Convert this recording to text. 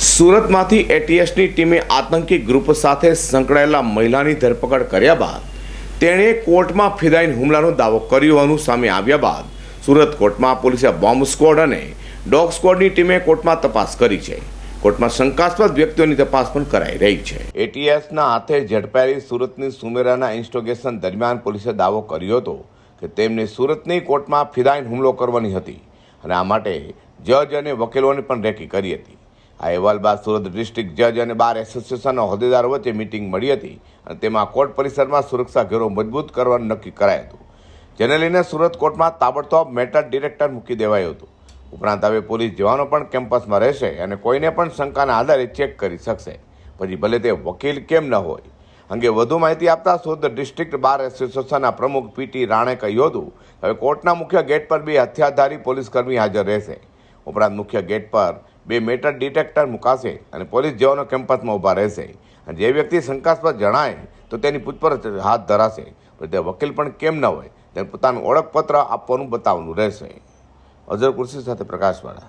સુરતમાંથી એટીએસની ટીમે આતંકી ગ્રુપ સાથે સંકળાયેલા મહિલાની ધરપકડ કર્યા બાદ તેણે કોર્ટમાં ફિદાઈન હુમલાનો દાવો કર્યો હોવાનું સામે આવ્યા બાદ સુરત કોર્ટમાં પોલીસે બોમ્બ સ્ક્વોડ અને ડોગ સ્ક્વોડની ટીમે કોર્ટમાં તપાસ કરી છે. કોર્ટમાં શંકાસ્પદ વ્યક્તિઓની તપાસ પણ કરાઈ રહી છે. એટીએસના હાથે ઝડપાયેલી સુરતની સુમેરાના ઇન્સ્ટોગેશન દરમિયાન પોલીસે દાવો કર્યો હતો કે તેમને સુરતની કોર્ટમાં ફિદાઈન હુમલો કરવાની હતી અને આ માટે જજ અને વકીલોને પણ રેકી કરી હતી. આ અહેવાલ બાદ સુરત ડિસ્ટ્રિક્ટ જજ અને બાર એસોસિએશનના હોદ્દેદારો વચ્ચે મિટિંગ મળી હતી અને તેમાં કોર્ટ પરિસરમાં સુરક્ષા ઘેરો મજબૂત કરવાનું નક્કી કરાયું હતું. જેને લઈને સુરત કોર્ટમાં તાબડતોબ મેટર ડિરેક્ટર મૂકી દેવાયું હતું. ઉપરાંત હવે પોલીસ જવાનો પણ કેમ્પસમાં રહેશે અને કોઈને પણ શંકાના આધારે ચેક કરી શકશે. પછી ભલે તે વકીલ કેમ ન હોય. અંગે વધુ માહિતી આપતા સુરત ડિસ્ટ્રિક્ટ બાર એસોસિએશનના પ્રમુખ પીટી રાણે કહ્યું હતું હવે કોર્ટના મુખ્ય ગેટ પર બે હથિયારધારી પોલીસ કર્મી હાજર રહેશે. ઉપરાંત મુખ્ય ગેટ પર બે મેટર ડિટેક્ટર મુકાશે અને પોલીસ જવાનો કેમ્પસમાં ઊભા રહેશે. અને જે વ્યક્તિ શંકાસ્પદ જણાય, તો તેની પૂછપરછ હાથ ધરાશે. પણ તે વકીલ પણ કેમ ન હોય, તેને પોતાનું ઓળખપત્ર આપવાનું બતાવવાનું રહેશે. અઝર કુર્સી સાથે પ્રકાશવાળા.